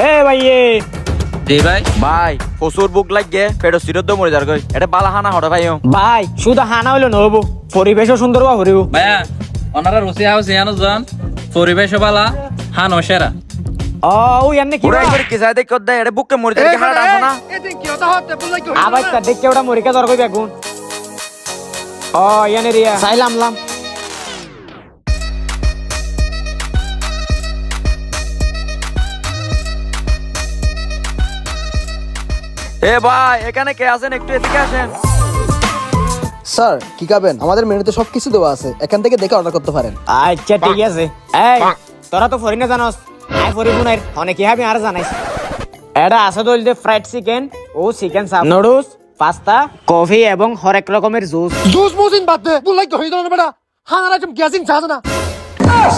এ ভাই জি ভাই। ভাই প্রচুর বুক লাগে পেটো সিরত দো মরে যার গই এটা বালা হানা হড়ে ভাই ভাই শুধু হানা হইল নহব। পরিবেশও সুন্দর বা হরিব ভাইয়া ওনারা রুচি হাউস ইয়ানো যান পরিবেশ বালা হান ওশেরা ও ওই এমনি কি পুরা করে কি দেখ দে এটা বুককে মরে যার হানা ডাকো না আবার তা দেখকে ওটা মরিকা দর কইবে গুণ ও ইয়ানে রিয়া চাইলাম লাম। এ ভাই এখানে কে আছেন? একটু এদিকে আসেন। স্যার কি খাবেন? আমাদের মেনুতে সবকিছু দেওয়া আছে। এখান থেকে দেখে অর্ডার করতে পারেন। আচ্ছা ঠিক আছে। এই তোরা তো ফরিনা জানোস। আই ফরি অনেক কি হাবি আর জানাইস। এটা আছে ফ্রাইড চিকেন ও chicken soup. Noodles pasta coffee এবং হরেক রকমের জুস। জুস মুসিন বাদ দে বুলাই তো হই বেটা। হানার গ্যাসিং চাস না।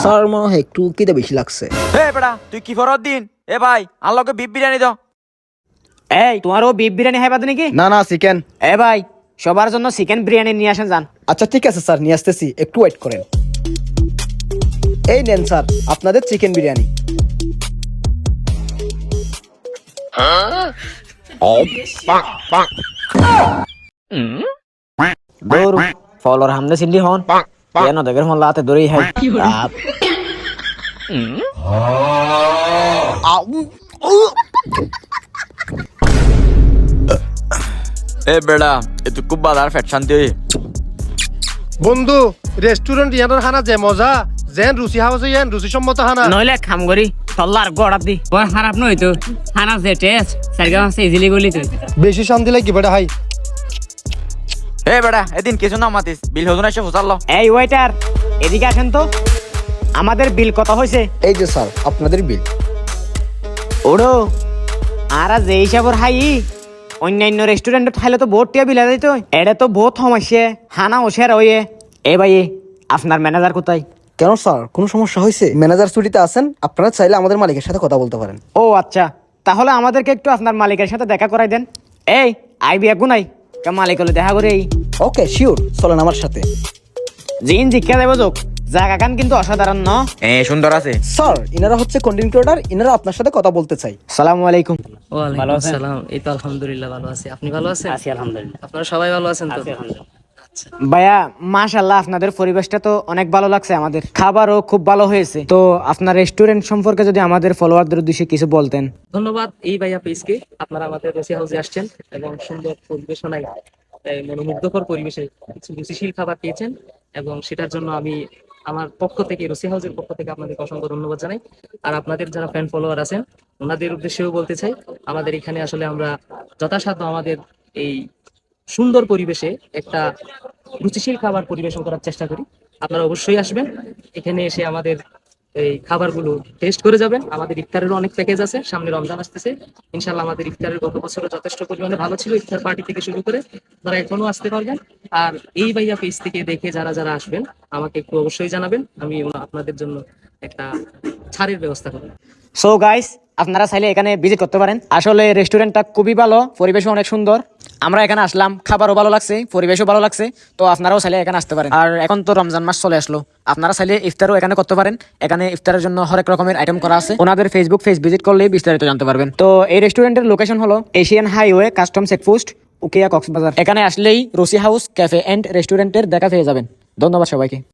স্যার মনে হয় একটু কিতে বেশি লাগছে। এ বেটা তুই কি ফরত দিন? এ ভাই আনলকে বিপ বিরিয়ানি দাও। এই তোমারও বিফ বিরিয়ানি খাইবা তো নাকি না না চিকেন এ ভাই সবার জন্য চিকেন বিরিয়ানি নিয়ে আসেন যান। আচ্ছা ঠিক আছে স্যার নিয়ে আসতেছি। একটু ওয়েট করেন। এই নেন স্যার আপনাদের চিকেন বিরিয়ানি। ফলর হামনে সিন্ডি হন। কেন দেখের লাতে দৌড়ি হাই আপ। এ বেড়া এ তুই খুব বাদার ফেট শান্তি হই। বন্ধু রেস্টুরেন্ট ইয়ানোর হানা যে মজা যেন রুচি হাউস ইয়ান রুচি সম্মত হানা নইলে খাম করি তল্লার গড়াত দি। বয় খারাপ নয় তো খানা যে টেস্ট সারগা আছে ইজিলি গলি তুই বেশি শান্তি লাগে বেটা হাই। এ বেড়া এদিন কিছু না মাতিস বিল হজুন এসে ফুসাল্লো এই ওয়েটার এদিকে আসেন তো। আমাদের বিল কত হয়েছে এই যে স্যার আপনাদের বিল। ওড়ো আর যে হিসাবর হাই অন্যান্য রেস্টুরেন্টত খাইলে তো বহুত টিয়া বিলা যাইতো এটা তো বহুত সমস্যা। হানা ওসের ওয়ে এ ভাই আপনার ম্যানেজার কোথায়? কেন স্যার? কোনো সমস্যা হয়েছে ম্যানেজার ছুটিতে আছেন আপনারা চাইলে আমাদের মালিকের সাথে কথা বলতে পারেন। ও আচ্ছা তাহলে আমাদেরকে একটু আপনার মালিকের সাথে দেখা করাই দেন। এই আইবি একু নাই। কা মালিক হলে দেখা করে। এই ওকে শিওর চলেন আমার সাথে। জিন জিজ্ঞা দেব যোগ জায়গা কান কিন্তু অসাধারণ ন? এ সুন্দর আছে। স্যার ইনারা হচ্ছে কন্টেন্ট ক্রিয়েটার ইনারা আপনার সাথে কথা বলতে চাই। সালামু আলাইকুম। ভালো আসসালাম। এই তো আলহামদুলিল্লাহ ভালো আছি। আপনি ভালো আছেন? আছি আলহামদুলিল্লাহ। আপনারা সবাই ভালো আছেন তো? ভাইয়া মাশাল্লাহ আপনাদের পরিবেশটা তো অনেক ভালো লাগছে আমাদের। খাবারও খুব ভালো হয়েছে। তো আপনার রেস্টুরেন্ট সম্পর্কে যদি আমাদের ফলোয়ারদের উদ্দেশ্যে কিছু বলতেন। ধন্যবাদ এই ভাইয়া পেজকে। আপনারা আমাদের রসি হাউসে আসছেন এবং সুন্দর পরিবেশনায় মনোমুগ্ধকর পরিবেশে কিছু রুচিশীল খাবার পেয়েছেন এবং সেটার জন্য আমি আমার পক্ষ থেকে রসি হাউসের পক্ষ থেকে আপনাদেরকে অসংখ্য ধন্যবাদ জানাই। আর আপনাদের যারা ফ্যান ফলোয়ার আছেন, ওনাদের উদ্দেশ্যেও বলতে চাই, আমাদের এখানে আসলে আমরা যথাসাধ্য আমাদের এই সুন্দর পরিবেশে একটা রুচিশীল খাবার পরিবেশন করার চেষ্টা করি। আপনারা অবশ্যই আসবেন, এখানে এসে আমাদের এই খাবারগুলো টেস্ট করে যাবেন। আমাদের ইফতারেরও অনেক প্যাকেজ আছে, সামনে রমজান আসতেছে। ইনশাল্লাহ আমাদের ইফতারের গত বছরও যথেষ্ট পরিমাণে ভালো ছিল, ইফতার পার্টি থেকে শুরু করে তারা এখনও আসতে পারবেন। আর এই ভাইয়া পেজ থেকে দেখে যারা যারা আসবেন আমাকে একটু অবশ্যই জানাবেন, আমি আপনাদের জন্য একটা ছাড়ের ব্যবস্থা করব। সো গাইস আপনারা চাইলে এখানে ভিজিট করতে পারেন। আসলে রেস্টুরেন্টটা খুবই ভালো, পরিবেশও অনেক সুন্দর। আমরা এখানে আসলাম, খাবারও ভালো লাগছে, পরিবেশও ভালো লাগছে, তো আপনারাও চাইলে এখানে আসতে পারেন। আর এখন তো রমজান মাস চলে আসলো, আপনারা চাইলে ইফতারও এখানে করতে পারেন। এখানে ইফতারের জন্য হরেক রকমের আইটেম করা আছে। ওনাদের ফেসবুক ফেস ভিজিট করলেই বিস্তারিত জানতে পারবেন। তো এই রেস্টুরেন্টের লোকেশন হলো Asian highway custom checkpost Ukhiya Cox's Bazar এখানে আসলেই রসি হাউস ক্যাফে এন্ড রেস্টুরেন্টের দেখা পেয়ে যাবেন। ধন্যবাদ সবাইকে।